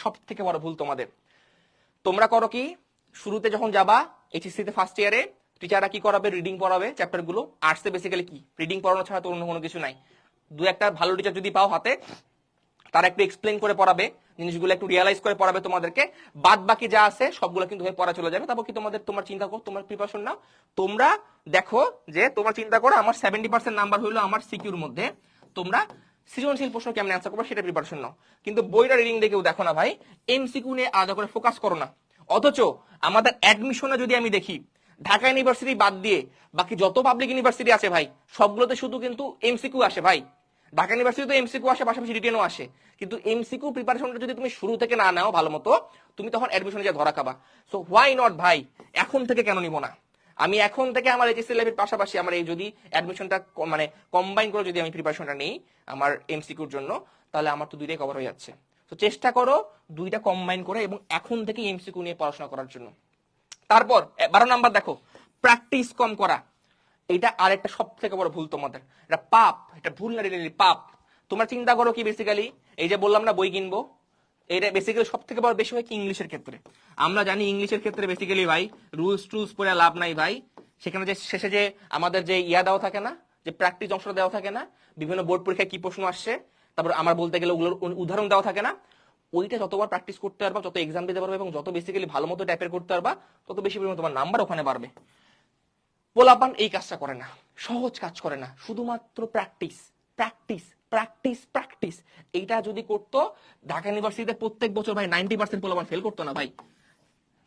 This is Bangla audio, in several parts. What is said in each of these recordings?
সব থেকে বড় ভুল তোমাদের। তোমরা করো কি? শুরুতে যখন যাবা এইচএসসি তে ফার্স্ট ইয়ারে টিচাররা কি করাবে? রিডিং পড়াবে চ্যাপ্টারগুলো। আর্টসে বেসিক্যালি কি? রিডিং পড়ানো ছাড়া তো অন্য কোনো কিছু নাই। দু একটা ভালো টিচার যদি পাও হাতে, তারা একটু এক্সপ্লেন করে পড়াবে, জিনিসগুলো একটু রিয়ালাইজ করে পড়াবে তোমাদেরকে। বাদ বাকি যা আছে, সবগুলো কিন্তু হয়ে পড়া চলে যাবে। তারপর কি তোমাদের, তোমার চিন্তা করো, তোমার প্রিপারেশন নাও। তোমরা দেখো যে, তোমার চিন্তা করো, আমার সেভেন্টি পার্সেন্ট নাম্বার হইল আমার সিকিউর মধ্যে। তোমরা সৃজনশীল প্রশ্ন কেমন অ্যান্সার করব সেটা প্রিপারেশন নাও। কিন্তু বইটা রিডিং দেখেও দেখো না ভাই এমসিকিউ নিয়ে আলাদা করে ফোকাস করো না। অথচ আমাদের অ্যাডমিশনে যদি আমি দেখি, ঢাকা ইউনিভার্সিটি বাদ দিয়ে বাকি যত পাবলিক ইউনিভার্সিটি আছে ভাই, সবগুলোতে শুধু কিন্তু এমসিকিউ আসে ভাই। ঢাকা ইউনিভার্সিটিতে এমসিকিউ আসে, পাশাপাশি রিটেনও আসে। কিন্তু এমসিকিউ প্রিপারেশনটা যদি তুমি শুরু থেকে না নাও ভালো মতো, তুমি তখন অ্যাডমিশনে যা ধরা খাবা। সো হোয়াই নট ভাই? এখন থেকে কেন নিব না? আমি এখন থেকে আমার এইচএসসি লেভেল পাশাপাশি আমার এই যদি অ্যাডমিশনটা মানে কম্বাইন করে যদি আমি প্রিপারেশনটা নেই আমার এমসিকিউর জন্য, তাহলে আমার তো দুইটাই কভার হয়ে যাচ্ছে। তো চেষ্টা করো দুইটা কম্বাইন করে এবং এখন থেকে এমসিকিউ নিয়ে পড়াশোনা করার জন্য। তারপর বারো নাম্বার দেখো প্র্যাকটিস কম করা। এটা আর একটা সব থেকে বড় ভুল তোমাদের। এটা পাপ, এটা ভুল না পাপ। তোমরা চিন্তা করো কি বেসিক্যালি এই যে বললাম না, বই কিনবো। এটা বেসিক্যালি সব থেকে বড় বেশি হয় কি ইংলিশের ক্ষেত্রে। আমরা জানি ইংলিশের ক্ষেত্রে বেসিক্যালি ভাই রুলস টুলস পড়ে লাভ নাই ভাই। সেখানে যে শেষে যে আমাদের যে ইয়া দেওয়া থাকে না, যে প্র্যাকটিস অংশটা দেওয়া থাকে না, বিভিন্ন বোর্ড পরীক্ষায় কি প্রশ্ন আসছে, তারপর আমার বলতে গেলে ওগুলোর উদাহরণ দেওয়া থাকে না, ওইটা যতবার প্র্যাকটিস করতে পারবা, যত এক্সাম দিতে পারবে এবং যত বেসিক্যালি ভালো মতো টাইপের করতে পারবা, তত বেশি পরিমাণে তোমার নাম্বার ওখানে বাড়বে। পোলাপান এই কাজটা করে না, সহজ কাজ করে না, শুধুমাত্র প্র্যাকটিস প্র্যাকটিস প্র্যাকটিস প্র্যাকটিস এইটা যদি করতো, ঢাকা ইউনিভার্সিটিতে প্রত্যেক বছর ভাই নাইনটি পার্সেন্ট পোলাপান ফেল করতো না ভাই।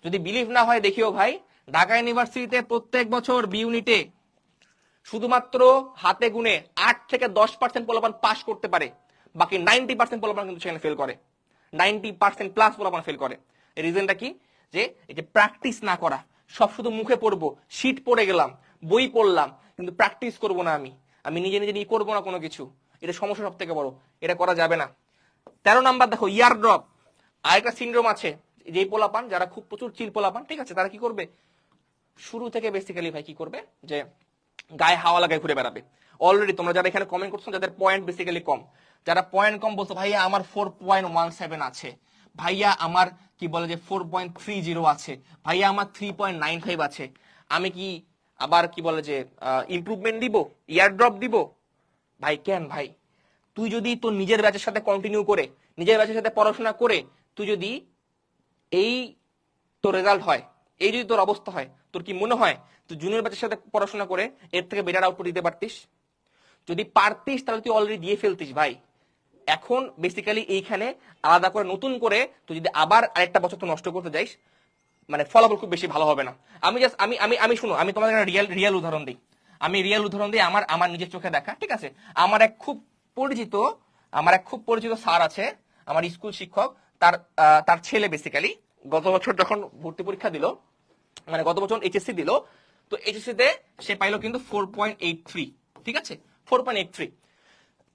যদি বিলিভ না হয়, দেখিও ভাই, ঢাকা ইউনিভার্সিটিতে প্রত্যেক বছর বি ইউনিটে শুধুমাত্র হাতে গুনে আট থেকে দশ পার্সেন্ট পোলাপান পাস করতে পারে। বাকি নাইনটি পার্সেন্ট পোলাপান কিন্তু সেখানে ফেল করে। নাইনটি পার্সেন্ট প্লাস পোলাপান ফেল করে। রিজনটা কি? যে এই যে প্র্যাকটিস না করা, সব শুধু মুখে পড়ব শীট পড়ে গেলাম, বই পড়লাম, কিন্তু প্র্যাকটিস করব না আমি। আমি নিজে নিজে নিয়ে করব না কোনো কিছু। এটা সমস্যা সব থেকে বড়। এটা করা যাবে না। তেরো নাম্বার দেখো ইয়ার ড্রপ আরেকটা সিন্ড্রোম আছে, যেই পোলাপান, যারা খুব প্রচুর চিল পোলাপান, ঠিক আছে, তারা কি করবে? শুরু থেকে বেসিক্যালি ভাই কি করবে? যে গায়ে হাওয়া লাগায় ঘুরে বেড়াবে। অলরেডি তোমরা যারা এখানে কমেন্ট করছ, যাদের পয়েন্ট বেসিক্যালি কম, যারা পয়েন্ট কম বলছো, ভাইয়া, আমার ফোর পয়েন্ট ওয়ান সেভেন আছে। ভাইয়া, আমার কি বলে যে ফোর পয়েন্ট থ্রি জিরো আছে। ভাইয়া, আমার থ্রি পয়েন্ট নাইন ফাইভ আছে। আমি কি আবার কি বলে যে ইমপ্রুভমেন্ট দিব? ইয়ার ড্রপ দিব? ভাই, কেন ভাই? তুই যদি তোর নিজের ব্যাচের সাথে কন্টিনিউ করে, নিজের ব্যাচের সাথে পড়াশোনা করে, তুই যদি এই তোর রেজাল্ট হয়, এই যদি তোর অবস্থা হয়, তোর কি মনে হয় তুই জুনিয়র ব্যাচের সাথে পড়াশোনা করে এর থেকে বেটার আউটপুট দিতে পারতিস? যদি পারতিস, তাহলে তুই অলরেডি দিয়ে ফেলতিস ভাই। এখন বেসিক্যালি এইখানে আলাদা করে, নতুন করে তুই যদি আবার আরেকটা বছর তো নষ্ট করতে যাইস মানে ফলাফল খুব বেশি ভালো হবে না। আমি জাস্ট আমি আমি আমি শুনো, আমি তোমাদের রিয়েল রিয়েল উদাহরণ দিই। আমি রিয়েল উদাহরণ দিয়ে আমার আমার নিজের চোখে দেখা, ঠিক আছে? আমার এক খুব পরিচিত, আমার এক খুব পরিচিত স্যার আছে, আমার স্কুল শিক্ষক, তার তার ছেলে বেসিক্যালি গত বছর যখন ভর্তি পরীক্ষা দিল মানে গত বছর এইচএসসি দিল, তো এইচএসসি তে সে পাইলো কিন্তু ফোর পয়েন্ট এইট থ্রি ঠিক আছে? ফোর পয়েন্ট এইট থ্রি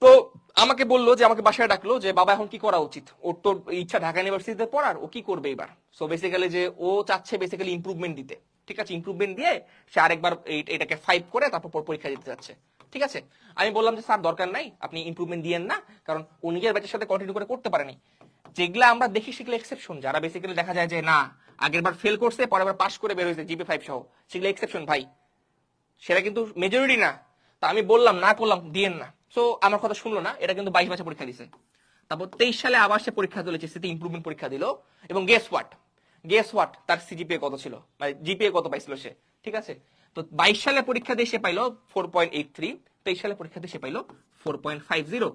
তো আমাকে বলল যে, আমাকে বাসায় ডাকলো যে, বাবা, এখন কি করা উচিত? ওর তো ইচ্ছা ঢাকা ইউনিভার্সিটিতে পড়ার, ও কি করবে এবার? সো বেসিক্যালি যে ও চাচ্ছে বেসিক্যালি ইমপ্রুভমেন্ট দিতে। ঠিক আছে ইমপ্রুভমেন্ট দিয়ে সে আরেকবার এটাকে ফাইভ করে তারপর পরীক্ষা দিতে যাচ্ছে। ঠিক আছে? আমি বললাম যে, স্যার, দরকার নাই, আপনি ইমপ্রুভমেন্ট দিয়েন না, কারণ ও নিজের ব্যাচের সাথে কন্টিনিউ করে করতে পারেনি। যেগুলা আমরা দেখি সেগুলো এক্সেপশন যারা বেসিক্যালি দেখা যায় যে, না, আগের বার ফেল করছে, পরের বার পাস করে বের হয়েছে জিপি ফাইভ সহ। সেগুলো এক্সেপশন ভাই। সেটা কিন্তু মেজরিটি না। তা আমি বললাম, না করলাম, দিয়েন না। সো আমার কথা শুনলো না, এটা কিন্তু বাইশ বছর পরীক্ষা দিছে। তারপর তেইশ সালে আবার সে পরীক্ষা দিয়েছে সেটি ইমপ্রুভমেন্ট পরীক্ষা দিল। এবং গেস হোয়াট গেস হোয়াট তার সিজিপিএ কত ছিল? মানে জিপিএ কত পাইছিল সে? ঠিক আছে? তো বাইশ সালে পরীক্ষা দিয়ে সে পাইলো ফোর পয়েন্ট এইট থ্রি তেইশ সালে পরীক্ষা দিয়ে সে পাইলো ফোর পয়েন্ট ফাইভ জিরো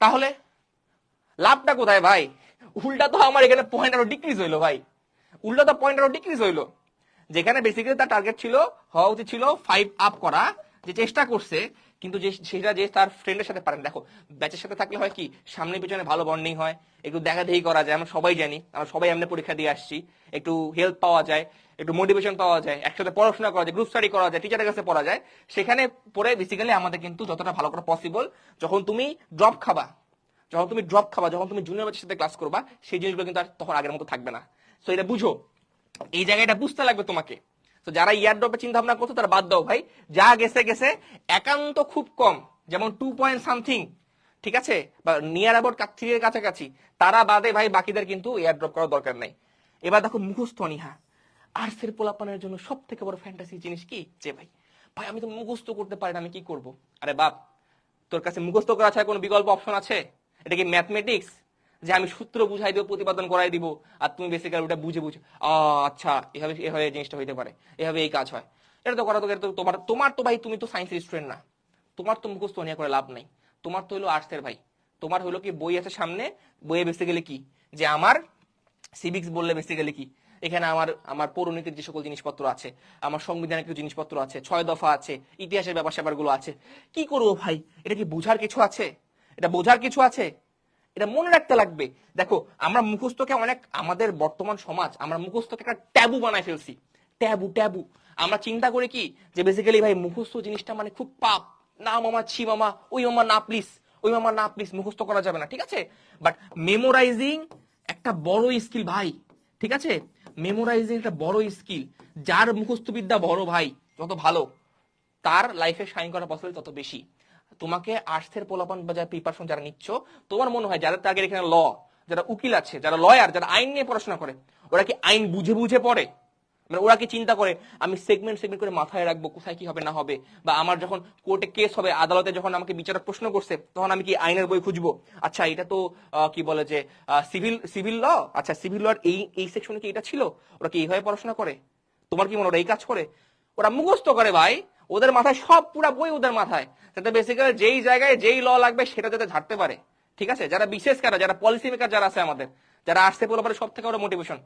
তাহলে, লাভটা কোথায় ভাই? উল্টা তো আমার এখানে পয়েন্ট আরও ডিক্রিজ হইল ভাই। উল্টা তো পয়েন্ট আরও ডিক্রিজ হইল। যেখানে বেসিক্যালি তার টার্গেট ছিল, হওয়া উচিত ছিল ফাইভ আপ করা, যে চেষ্টা করছে কিন্তু যে সেটা যে তার ফ্রেন্ডের সাথে পারেন, দেখো ব্যাচের সাথে থাকলে হয় কি, সামনে পিছনে ভালো বন্ডিং হয়, একটু দেখা দেখি করা যায়, আমরা সবাই জানি, আমরা সবাই এমনি পরীক্ষা দিয়ে আসছি, একটু হেল্প পাওয়া যায়, একটু মোটিভেশন পাওয়া যায়, একসাথে পড়াশোনা করা যায় গ্রুপ স্টাডি করা যায় টিচারের কাছে পড়া যায়, সেখানে পড়ে বেসিক্যালি আমাদের কিন্তু যতটা ভালো করা পসিবল যখন তুমি ড্রপ খাবা, যখন তুমি ড্রপ খাবা, যখন তুমি জুনিয়র ব্যাচের সাথে ক্লাস করবা, সেই জিনিসগুলো কিন্তু আর তখন আগের মতো থাকবে না। সো এটা বুঝো, এই জায়গাটা বুঝতে লাগবে তোমাকে। তো যারা ইয়ার ড্রপে চিন্তা ভাবনা করছ, তারা বাদ দাও ভাই। যা গেছে গেছে। একান্ত খুব কম, যেমন টু পয়েন্ট সামথিং ঠিক আছে? বা নিয়ার অ্যাবাউট থ্রি এর কাছাকাছি। তারা বাদে ভাই বাকিদের কিন্তু এয়ার ড্রপ করার দরকার নাই। এবার দেখো মুখস্থ অনীহা আর্টসের পোলাপানের জন্য সব থেকে বড় ফ্যান্টাসি জিনিস কি? যে ভাই ভাই, আমি তো মুখস্থ করতে পারি না, আমি কি করব? আরে বাপ, তোর কাছে মুখস্থ করা ছাড়া কোনো বিকল্প অপশন আছে? এটা কি ম্যাথমেটিক্স যে আমি সূত্র বুঝাই দিব, প্রতিপাদন করাই দিব, আর তুমি বেসিক্যালি ওটা বুঝে বুঝে। আচ্ছা এভাবে এভাবে জিনিসটা হইতে পারে, এভাবে এই কাজ হয়। এটা তো করা তো তো তোমার তোমার তো ভাই তুমি তো সায়েন্সের স্টুডেন্ট না। তোমার তো মুখস্থ নিয়ে করে লাভ নাই। তোমার তো হলো আর্টসের ভাই। তোমার হলো কি, বই আছে সামনে, বইয়ে বেসিক্যালি কি? যে আমার সিভিক্স বললে বেসিক্যালি কি? এখানে আমার আমার পৌরনীতির যে সকল জিনিসপত্র আছে, আমার সংবিধানের কিছু জিনিসপত্র আছে, ছয় দফা আছে, ইতিহাসের ব্যাপার স্যাপারগুলো আছে। কি করব ভাই? এটা কি বোঝার কিছু আছে? এটা বোঝার কিছু আছে? এটা মনে রাখতে লাগবে। দেখো, আমরা মুখস্থকে অনেক আমাদের বর্তমান সমাজ, আমরা মুখস্থকে একটা ট্যাবু বানাই ফেলছি। Taboo taboo. আমরা চিন্তা করি কি যে বেসিক্যালি ভাই, মুখস্থ জিনিসটা মানে খুব পাপ। না মামা, ছি মামা, ওই মামা, না প্লিজ ওই মামা, না প্লিজ মুখস্থ করা যাবে না, ঠিক আছে? বাট মেমোরাইজিং একটা বড় স্কিল ভাই, ঠিক আছে? মেমোরাইজিং একটা বড় স্কিল যার মুখস্থ বিদ্যা বড় ভাই, যত ভালো, তার লাইফে সাইন করা পসিবল তত বেশি। তোমাকে আর্টসের পোলাপন বা যারা প্রিপারেশন যারা নিচ্ছ, তোমার মনে হয় যাদের টার্গেট এখানে ল, যারা উকিল আছে, যারা লয়ার যারা আইন নিয়ে পড়াশোনা করে, ওরা কি আইন বুঝে বুঝে পড়ে? মানে ওরা কি চিন্তা করে, আমি সেগমেন্ট সেগমেন্ট করে মাথায় রাখব, কোথায় কি হবে, না হবে? বা আমার যখন কোর্টে কেস হবে, আদালতে যখন আমাকে বিচারক প্রশ্ন করছে, তখন আমি কি আইনের বই খুঁজবো? আচ্ছা এটা তো কি বলে যে সিভিল সিভিল ল আচ্ছা সিভিল লর এই এই সেকশনে কি এটা ছিল? ওরা কি এইভাবে পড়াশোনা করে? তোমার কি মনে হয় ওরা এই কাজ করে? ওরা মুখস্থ করে ভাই। ওদের মাথায় সব পুরা বই ওদের মাথায়। যাতে বেসিক্যালি যেই জায়গায় যেই ল লাগবে সেটা যাতে ঝাড়তে পারে। ঠিক আছে? যারা বিশেষ কারা, যারা পলিসি মেকার যারা আছে আমাদের, যারা আসতে বলে সব থেকে বড় মোটিভেশন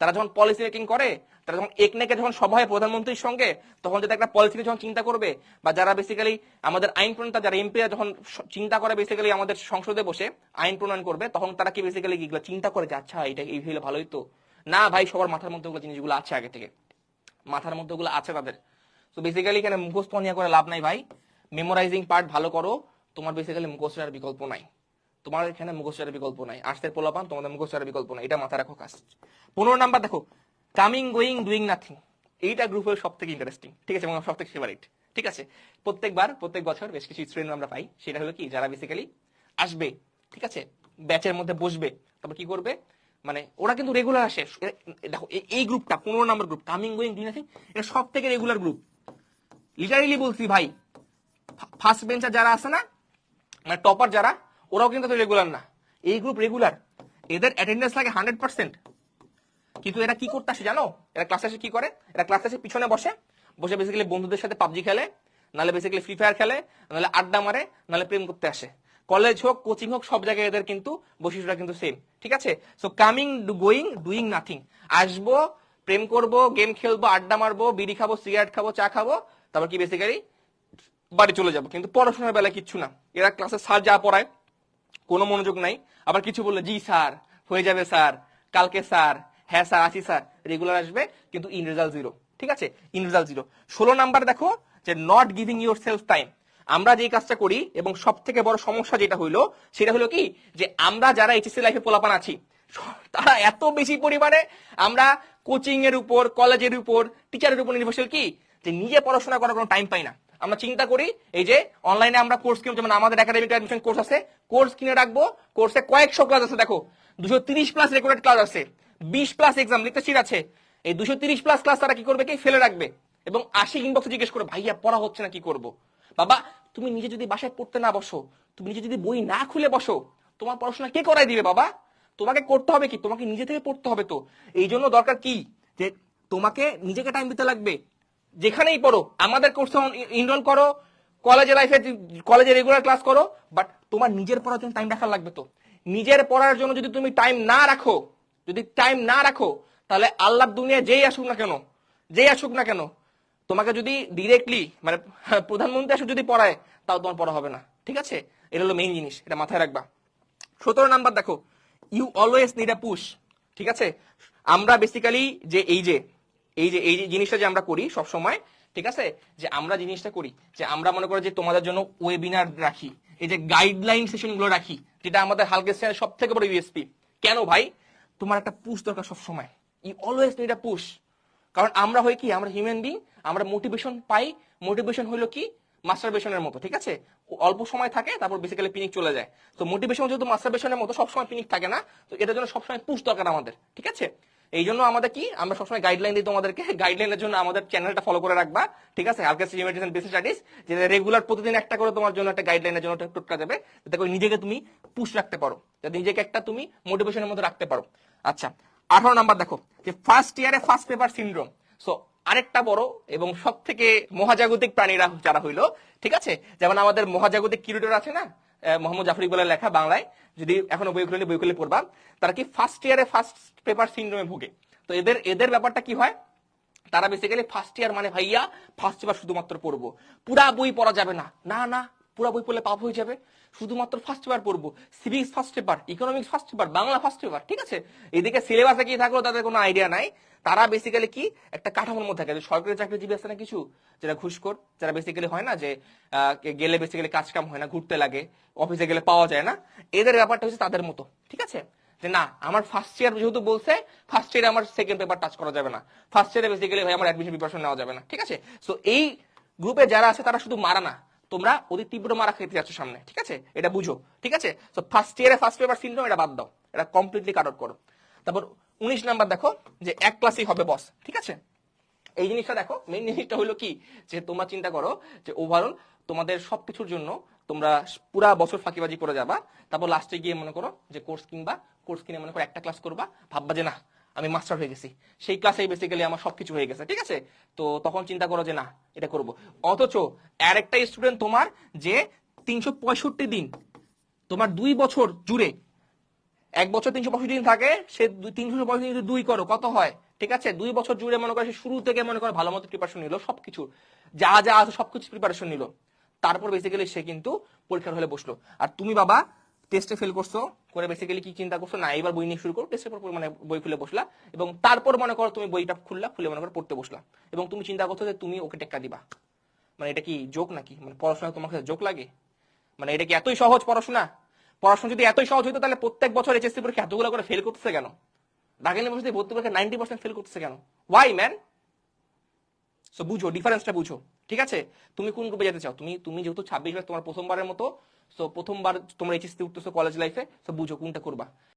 তারা যখন পলিসি মেকিং করে, তারা যখন একনেকে যখন সভা হয় প্রধানমন্ত্রীর সঙ্গে, তখন যাতে একটা পলিসি যখন চিন্তা করবে, বা যারা বেসিক্যালি আমাদের আইন প্রণেতা যারা এমপিরা যখন চিন্তা করে বেসিক্যালি আমাদের সংসদে বসে আইন প্রণয়ন করবে, তখন তারা কি বেসিক্যালি কি চিন্তা করে যে আচ্ছা এটা এই হলে ভালোই তো? না ভাই, সবার মাথার মধ্যে জিনিসগুলো আছে আগে থেকে। মাথার মধ্যে ওগুলো আছে তাদের। তো বেসিক্যালি এখানে মুখস্থ নিয়ে করে লাভ নাই ভাই। মেমোরাইজিং পার্ট ভালো করো। তোমার বেসিক্যালি মুখস্থের বিকল্প নাই। তোমার এখানে মুখস্থের বিকল্প নাই। আর্টসের পোলাপান, তোমাদের মুখস্থের বিকল্প নাই। এটা মাথায় রাখো কাজ পনেরো নাম্বার দেখো কামিং গোয়িং ডুইং নাথিং এইটা গ্রুপ হলো সব থেকে ইন্টারেস্টিং ঠিক আছে সব থেকে ফেভারিট ঠিক আছে? প্রত্যেকবার, প্রত্যেক বছর বেশ কিছু স্টুডেন্ট আমরা পাই। সেটা হলো কি, যারা বেসিক্যালি আসবে, ঠিক আছে? ব্যাচের মধ্যে বসবে। তারপর কি করবে? মানে ওরা কিন্তু রেগুলার আসে। দেখো এই গ্রুপটা পনেরো number group coming going doing nothing এটা সব থেকে রেগুলার গ্রুপ লিটারেলি বলছি ভাই ফার্স্ট বেঞ্চার যারা আছে না মানে টপার যারা, ওরাও কিন্তু রেগুলার না। এই গ্রুপ রেগুলার এদের অ্যাটেন্ডেন্স লাগে হান্ড্রেড পার্সেন্ট কিন্তু এরা কি করতে আসে জানো? এরা ক্লাসে এসে কি করে? এরা ক্লাসে এসে পিছনে বসে বসে বেসিক্যালি বন্ধুদের সাথে পাবজি খেলে, নাহলে বেসিক্যালি ফ্রি ফায়ার খেলে, নাহলে আড্ডা মারে, নাহলে প্রেম করতে আসে। কলেজ হোক কোচিং হোক, সব জায়গায় এদের কিন্তু বৈশিষ্ট্যটা কিন্তু সেম ঠিক আছে? So coming going doing nothing আসব, প্রেম করব গেম খেলব, আড্ডা মারবো, বিড়ি খাব সিগারেট খাব, চা খাব তারপর কি বেসিক্যালি বাড়ি চলে যাব। কিন্তু পড়াশোনার বেলায় কিচ্ছু না। এরা ক্লাসে স্যার যা পড়ায়, কোনো মনোযোগ নাই। আবার কিছু বললে, জি স্যার হয়ে যাবে স্যার কালকে স্যার হ্যাঁ স্যার আছি স্যার রেগুলার আসবে, কিন্তু ইন রেজাল্ট জিরো ঠিক আছে? ইন রেজাল্ট জিরো ষোলো নাম্বার দেখো যে not giving yourself time আমরা যে কাজটা করি, এবং সব থেকে বড় সমস্যা যেটা হইল, সেটা হলো কি? যে, আমরা যারা এইচএসসি লাইফে পোলাপান আছি, তারা এত বেশি পরিমাণে আমরা কোচিং এর উপর কলেজের উপর টিচারের উপর নির্ভরশীল কি? যে নিজে পড়াশোনা করার কোনো টাইম পাই না। আমরা চিন্তা করি, এই যে অনলাইনে আমরা কোর্স কিনে যেমন আমাদের একাডেমিক অ্যাডমিশন কোর্স আছে কোর্স কিনে রাখব কোর্সে কয়েকশো ক্লাস আছে, দেখো, দুশো তিরিশ প্লাস রেকর্ডেড ক্লাস আছে, বিশ প্লাস এক্সাম লিখতে শিট আছে। এই দুশো তিরিশ প্লাস ক্লাস তারা কি করবে, কি? ফেলে রাখবে। এবং আশি ইনবক্সে জিজ্ঞেস করে ভাইয়া, পড়া হচ্ছে না, কি করব? বাবা, তুমি নিজে যদি বাসায় পড়তে না বসো, তুমি নিজে যদি বই না খুলে বসো, তোমার পড়াশোনা কে করাই দিবে বাবা? তোমাকে করতে হবে কি? তোমাকে নিজে থেকে পড়তে হবে তো। এই জন্য দরকার কি? যে তোমাকে নিজেকে টাইম দিতে লাগবে। যেখানেই পড়ো, আমাদের কোর্সে ইনরোল করো কলেজে লাইফে কলেজে রেগুলার ক্লাস করো বাট তোমার নিজের পড়ার জন্য টাইম রাখা লাগবে তো। নিজের পড়ার জন্য যদি তুমি টাইম না রাখো, যদি টাইম না রাখো, তাহলে আল্লাহ দুনিয়া যেই আসুক না কেন, যেই আসুক না কেন, তোমাকে যদি ডিরেক্টলি মানে প্রধানমন্ত্রী আসুক যদি পড়ায়, তাও তোমার পড়া হবে না। ঠিক আছে? এটা হলো মেইন জিনিস, এটা মাথায় রাখবা। সতেরো নাম্বার দেখো you always need a push ঠিক আছে? আমরা বেসিক্যালি যে, এই যে এই যে, এই জিনিসটা যে আমরা করি সব সময় ঠিক আছে? যে আমরা জিনিসটা করি, যে আমরা মনে করি যে তোমাদের জন্য ওয়েবিনার রাখি, এই যে গাইডলাইন সেশনগুলো রাখি, যেটা আমাদের হালকেস্টের সব থেকে বড় ইউএসপি কেন ভাই? তোমার একটা পুশ দরকার সব সময় ইউ অলওয়েজ নিড পুশ কারণ আমরা হই কি? আমরা হিউম্যান বিং আমরা মোটিভেশন পাই। মোটিভেশন হলো কি? মাস্টারবেশনের মতো, ঠিক আছে? অল্প সময় থাকে, তারপর বেসিক্যালি পিনিক চলে যায়। তো মোটিভেশন যেহেতু মাস্টারবেশনের মতো, সবসময় পিনিক থাকে না। তো এটার জন্য সবসময় পুশ দরকার আমাদের, ঠিক আছে? এই জন্য আমাদের কি, আমরা সবসময় গাইডলাইন দিই তোমাদেরকে। গাইডলাইনের জন্য আমাদের চ্যানেলটা ফলো করে রাখবা, ঠিক আছে? হালকা স্টাডিজ যে রেগুলার প্রতিদিন একটা করে তোমার জন্য একটা গাইডলাইনের জন্য টোটকা যাবে যাতে করে নিজেকে তুমি পুশ রাখতে পারো যাতে নিজেকে একটা তুমি মোটিভেশনের মধ্যে রাখতে পারো। আচ্ছা আঠারো নাম্বার দেখো, যে ফার্স্ট ইয়ারে ফার্স্ট পেপার সিনড্রোম সো আরেকটা বড় এবং সব থেকে মহাজাগতিক প্রাণীরা যারা হইল, ঠিক আছে? যেমন আমাদের মহাজাগতিক কিউরেটর আছে না মোহাম্মদ জাফর ইকবালের লেখা বাংলায় যদি এখনও বই খুলে বই খুলে পড়বা, তারা কি ফার্স্ট ইয়ারে ফার্স্ট পেপার সিন্ড্রোমে ভোগে? তো এদের এদের ব্যাপারটা কি হয়? তারা বেসিক্যালি ফার্স্ট ইয়ার মানে ভাইয়া ফার্স্ট পেপার শুধুমাত্র পড়ব। পুরা বই পড়া যাবে না। না না পুরা বই পড়লে পাপ হয়ে যাবে। শুধুমাত্র ফার্স্ট পেপার পড়ব। Civics first paper economics first paper Bangla first paper ঠিক আছে? এদিকে সিলেবাসে কি থাকল তাদের কোনো আইডিয়া নাই। তারা বেসিক্যালি কি? একটা কাঠামোর মধ্যে থাকে। সরকারি চাকরিজীবী আছে না কিছু? যারা ঘুষখোর। যারা বেসিক্যালি হয় না যে গেলে বেসিক্যালি কাজ কাম হয় না, ঘুরতে লাগে অফিসে গেলে পাওয়া যায় না। এদের ব্যাপারটা হচ্ছে তাদের মতো, ঠিক আছে? যে না, আমার ফার্স্ট ইয়ার যেহেতু বলছে ফার্স্ট ইয়ারে আমার সেকেন্ড পেপার টাচ করা যাবে না। ফার্স্ট ইয়ারে বেসিক্যালি ভাই, আমার অ্যাডমিশন প্রিপারেশন নেওয়া যাবে না, ঠিক আছে? সো এই গ্রুপে যারা আছে, তারা শুধু মারা না। তোমরা অতি তীব্র মারা খেতে যাচ্ছ সামনে, ঠিক আছে? এটা বুঝো, ঠিক আছে? সো ফার্স্ট ইয়ারে ফার্স্ট পেপার সিনড্রোম এটা বাদ দাও, এটা কমপ্লিটলি কাট আউট করো। তারপর উনিশ নাম্বার দেখো, যে এক ক্লাসই হবে বস ঠিক আছে? এই জিনিসটা দেখো মেইন জিনিসটা হলো কি? যে তোমরা চিন্তা করো যে ওভারঅল তোমাদের সবকিছুর জন্য তোমরা পুরা বছর ফাঁকিবাজি করে যাবা, তারপর লাস্টে গিয়ে মনে করো যে কোর্স কিনবা কোর্স কিনে মনে করো একটা ক্লাস করবা, ভাববা যে না আমি মাস্টার হয়ে গেছি। সেই ক্লাসেই বেসিক্যালি আমার সবকিছু হয়ে গেছে, ঠিক আছে? তো তখন চিন্তা করো যে না, এটা করব। অথচ আর একটা স্টুডেন্ট তোমার যে তিনশো পঁয়ষট্টি দিন, তোমার দুই বছর জুড়ে, এক বছর তিনশো পঁয়ষট্টি দিন থাকে, সে তিনশো পঁয়ষট্টি দুই করো, কত হয়? ঠিক আছে? দুই বছর জুড়ে মনে করো সে শুরু থেকে মনে করে ভালো মতো প্রিপারেশন নিল, সবকিছু। যা যা আছে সবকিছু প্রিপারেশন নিল। তারপর বেসিক্যালি সে কিন্তু পরীক্ষার হলে বসল। আর তুমি বাবা টেস্টে ফেল করছ, করে বেসিক্যালি কি চিন্তা করছ? না, এবার বই নিয়ে শুরু করো টেস্টের পর মানে বই খুলে বসলা, এবং তারপর মনে করো তুমি বইটা খুললা, খুলে মনে করো পড়তে বসলা। এবং তুমি চিন্তা করছ যে তুমি ওকে টেক্কা দিবা। মানে এটা কি জোক নাকি? মানে পড়াশোনা তোমার কাছে জোক লাগে? মানে এটা কি এতই সহজ পড়াশোনা? পড়াশোনা যদি এতই সহজ হতো তাহলে প্রত্যেক বছর এইচএসসি পরীক্ষা এতগুলো করে ফেল করতেছে কেন? ঢাকা ইউনিভার্সিটি ভর্তি পরীক্ষা নাইনটি পার্সেন্ট ফেল করতেছে কেন? ওয়াই ম্যান সো বুঝো ডিফারেন্সটা বুঝো, ঠিক আছে? তুমি কোন গ্রুপে যেতে চাও? তুমি তুমি যেহেতু ছাব্বিশ তোমার প্রথমবারের মতো সো প্রথমবার তোমরা এইচএসসি উঠতেছো কলেজ লাইফে সো বুঝো কোনটা করবা।